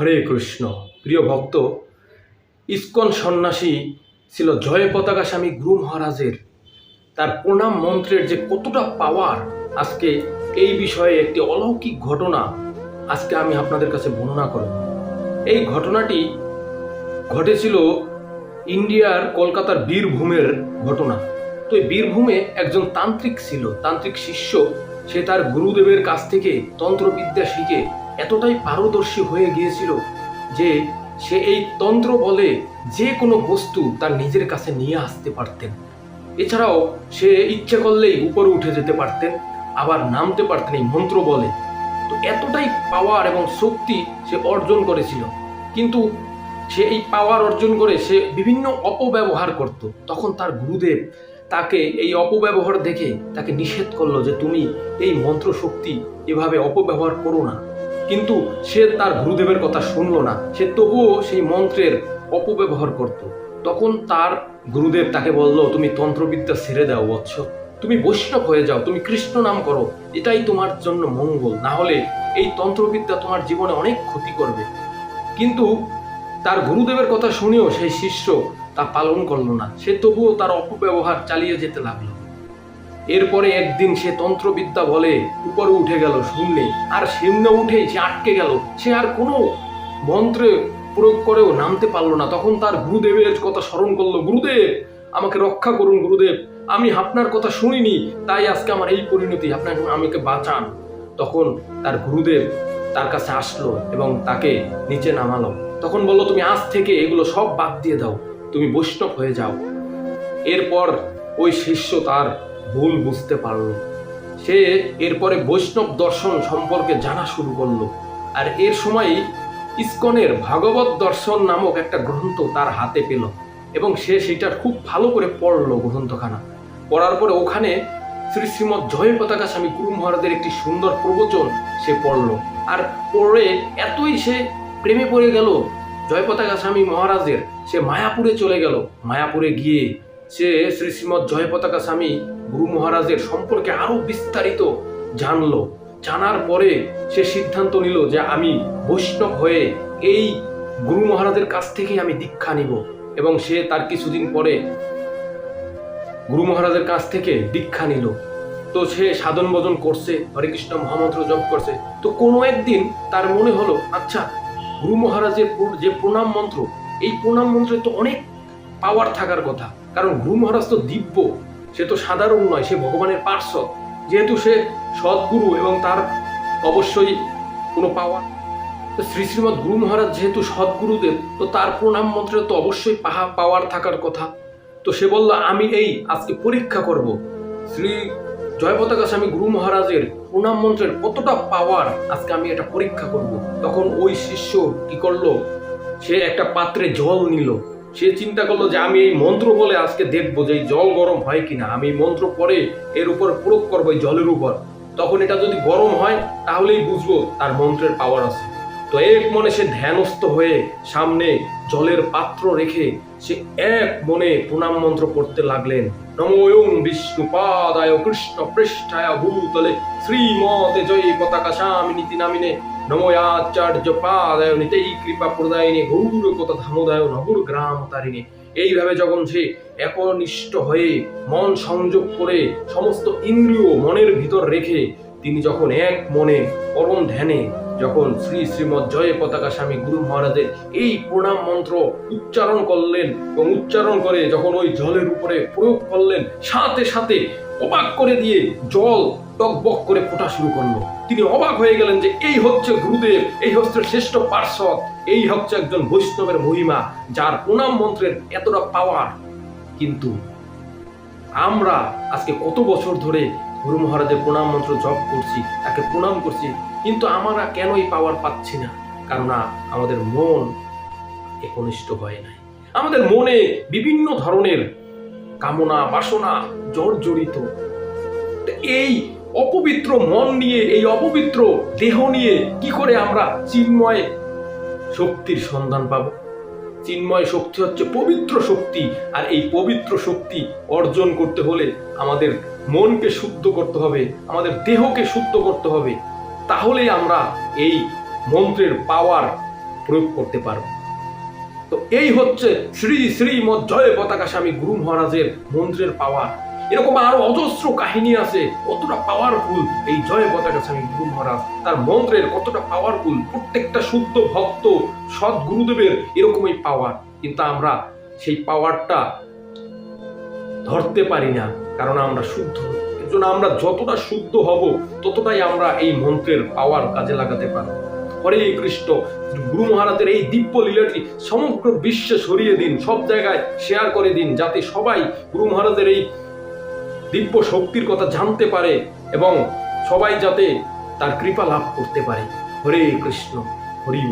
হরে কৃষ্ণ। প্রিয় ভক্ত, ইস্কন সন্ন্যাসী ছিল জয় পতাকা স্বামী গুরু মহারাজের। তার প্রণাম মন্ত্রের যে কতটা পাওয়ার আজকে এই বিষয়ে একটি অলৌকিক ঘটনা আজকে আমি আপনাদের কাছে বর্ণনা করব। এই ঘটনাটি ঘটেছিল ইন্ডিয়ার কলকাতার বীরভূমের ঘটনা। তো এই বীরভূমে একজন তান্ত্রিক ছিল, তান্ত্রিক শিষ্য। সে তার গুরুদেবের কাছ থেকে তন্ত্রবিদ্যা শিখে এতটাই পারদর্শী হয়ে গিয়েছিল যে সে এই তন্ত্র বলে যে কোনো বস্তু তার নিজের কাছে নিয়ে আসতে পারতেন। এছাড়াও সে ইচ্ছে করলেই উপরে উঠে যেতে পারতেন, আবার নামতে পারতেন এই মন্ত্র বলে। তো এতটাই পাওয়ার এবং শক্তি সে অর্জন করেছিল। কিন্তু সে এই পাওয়ার অর্জন করে সে বিভিন্ন অপব্যবহার করত। তখন তার গুরুদেব তাকে এই অপব্যবহার দেখে তাকে নিষেধ করল যে, তুমি এই মন্ত্র শক্তি এভাবে অপব্যবহার করো না। কিন্তু সে তার গুরুদেবের কথা শুনলো না। সে তবুও সেই মন্ত্রের অপব্যবহার করত। তখন তার গুরুদেব তাকে বলল, তুমি তন্ত্রবিদ্যা ছেড়ে দাও, বৎস। তুমি বৈষ্ণব হয়ে যাও, তুমি কৃষ্ণ নাম করো। এটাই তোমার জন্য মঙ্গল। না হলে এই তন্ত্রবিদ্যা তোমার জীবনে অনেক ক্ষতি করবে। কিন্তু তার গুরুদেবের কথা শুনেও সেই শিষ্য তা পালন করল না। সে তবুও তার অপব্যবহার চালিয়ে যেতে লাগল। এরপরে একদিন সে তন্ত্রবিদ্যা বলে, উপরে উঠে গেল শূন্যে। আর শূন্যে উঠেই সে আটকে গেল। সে আর কোনো মন্ত্রে প্রয়োগ করেও নামতে পারল না। তখন তার গুরুদেবের কথা স্মরণ করল, গুরুদেব, আমাকে রক্ষা করুন গুরুদেব। আমি আপনার কথা শুনিনি, তাই আজকে আমার এই পরিণতি। আপনার আমাকে বাঁচান। তখন তার গুরুদেব তার কাছে আসলো এবং তাকে নিচে নামালো। তখন বলল, তুমি আজ থেকে এগুলো সব বাদ দিয়ে দাও। তুমি বৈষ্ণব হয়ে যাও। এরপর ওই শিষ্য তার ভুল বুঝতে পারল। সে এরপরে বৈষ্ণব দর্শন সম্পর্কে জানা শুরু করল। আর এর সময়ই ইস্কনের ভাগবত দর্শন নামক একটা গ্রন্থ তার হাতে পেল এবং সে সেটা খুব ভালো করে পড়ল গ্রন্থখানা। পড়ার পরে ওখানে শ্রী শ্রীমৎ জয় পতাকা স্বামী গুরু মহারাজের একটি সুন্দর প্রবচন সে পড়ল। আর পড়ে এতই সে প্রেমে পড়ে গেল জয় পতাকা স্বামী মহারাজের সে মায়াপুরে চলে গেল। মায়াপুরে গিয়ে সে শ্রী শ্রীমৎ জয় পতাকা স্বামী গুরু মহারাজের সম্পর্কে আরও বিস্তারিত জানলো। জানার পরে সে সিদ্ধান্ত নিল যে আমি বৈষ্ণব হয়ে এই গুরু মহারাজের কাছ থেকেই আমি দীক্ষা নিব এবং সে তার কিছুদিন পরে গুরু মহারাজের কাছ থেকে দীক্ষা নিল। তো সে সাধন ভজন করছে, হরে কৃষ্ণ মহামন্ত্র জপ করছে। তো কোনো একদিন তার মনে হলো আচ্ছা গুরু মহারাজের যে প্রণাম মন্ত্র, এই প্রণাম মন্ত্রে তো অনেক পাওয়ার থাকার কথা। কারণ গুরু মহারাজ তো দিব্য, সে তো সাধারণ নয়, সে ভগবানের পার্শ্বদ যেহেতু সে সদ্গুরু এবং তার অবশ্যই কোনো পাওয়ার তো শ্রী শ্রীমৎ গুরু মহারাজ যেহেতু সদ্গুরুদেব, তো তার প্রণাম মন্ত্রে তো অবশ্যই পাহা পাওয়ার থাকার কথা। তো সে বলল, আমি এই, আজকে পরীক্ষা করব। শ্রী জয় পতাকা স্বামী গুরু মহারাজের প্রণাম মন্ত্রের কতটা পাওয়ার আজকে আমি এটা পরীক্ষা করব। তখন ওই শিষ্য কি করল, সে একটা পাত্রে জল নিল। সে চিন্তা করল যে আমি এই মন্ত্র বলে আজকে দেখব যে জল গরম হয় কিনা। আমি এই মন্ত্র পরে এর উপর প্রয়োগ করব এই জলের উপর। তখন এটা যদি গরম হয়, তাহলেই বুঝব তার মন্ত্রের পাওয়ার আছে। তো এক মনে সে ধ্যানস্থ হয়ে সামনে জলের পাত্র রেখে সে এক মনে প্রণাম মন্ত্র পড়তে লাগলেন। নমোয়ং বিষ্ণু পাদায় কৃষ্ণ পৃষ্ঠায় ভূতলে শ্রীমতে জয় পতাকা স্বামিনীতি নামিনে নময়াচার্য পাদায় নিতেই কৃপা প্রদায়িনী গৌর কত ধামোদায় নগর গ্রাম তারিণী। এইভাবে যখন সে একনিষ্ঠ হয়ে মন সংযোগ করে সমস্ত ইন্দ্রিয় মনের ভিতর রেখে তিনি যখন এক মনে পরম ধ্যানে যখন শ্রী শ্রীমৎ জয় পতাকা স্বামী গুরু মহারাজের এই প্রণাম মন্ত্র উচ্চারণ করলেন এবং উচ্চারণ করে যখন ওই জলের উপরে প্রয়োগ করলেন, সাথে সাথে অবাক করে দিয়ে জল টকবক করে ফোটা শুরু করল। তিনি অবাক হয়ে গেলেন যে এই হচ্ছে গুরুদেব, এই হচ্ছে শ্রেষ্ঠ পার্শ্বদ, এই হচ্ছে একজন বৈষ্ণবের মহিমা, যার প্রণাম মন্ত্রের এতটা পাওয়ার কিন্তু আমরা আজকে কত বছর ধরে গুরু মহারাজের প্রণাম মন্ত্র জপ করছি, তাকে প্রণাম করছি কিন্তু আমরা কেন এই পাওয়ার পাচ্ছি না? কারণ আমাদের মন একনিষ্ঠ হয় নাই। আমাদের মনে বিভিন্ন ধরনের কামনা, বাসনা জর্জরিত। এই অপবিত্র মন নিয়ে, এই অপবিত্র দেহ নিয়ে কি করে আমরা চিন্ময় শক্তির সন্ধান পাবো? চিন্ময় শক্তি হচ্ছে পবিত্র শক্তি, আর এই পবিত্র শক্তি অর্জন করতে হলে আমাদের মনকে শুদ্ধ করতে হবে, আমাদের দেহকে শুদ্ধ করতে হবে। তাহলেই আমরা এই মন্ত্রের পাওয়ার প্রয়োগ করতে পারো তো এই হচ্ছে শ্রী শ্রীমৎ জয় পতাকা স্বামী গুরু মহারাজের মন্ত্রের পাওয়ার এরকম আরও অজস্র কাহিনী আছে, কতটা পাওয়ারফুল এই জয় পতাকা স্বামী গুরু মহারাজ। তার মন্ত্রের কতটা পাওয়ারফুল প্রত্যেকটা শুদ্ধ ভক্ত সৎ গুরুদেবের এরকমই পাওয়ার কিন্তু আমরা সেই পাওয়ারটা ধরতে পারি না, কারণ আমরা শুদ্ধ। জন্য আমরা যতটা শুদ্ধ হব, ততটাই আমরা এই মন্ত্রের পাওয়ার কাজে লাগাতে পারব। হরে কৃষ্ণ, গুরু মহারাজের এই দিব্য লীলাটি সমগ্র বিশ্বে সরিয়ে দিন, সব জায়গায় শেয়ার করে দিন, যাতে সবাই গুরু মহারাজের এই দিব্য শক্তির কথা জানতে পারে এবং সবাই যাতে তার কৃপা লাভ করতে পারে। হরে কৃষ্ণ, হরি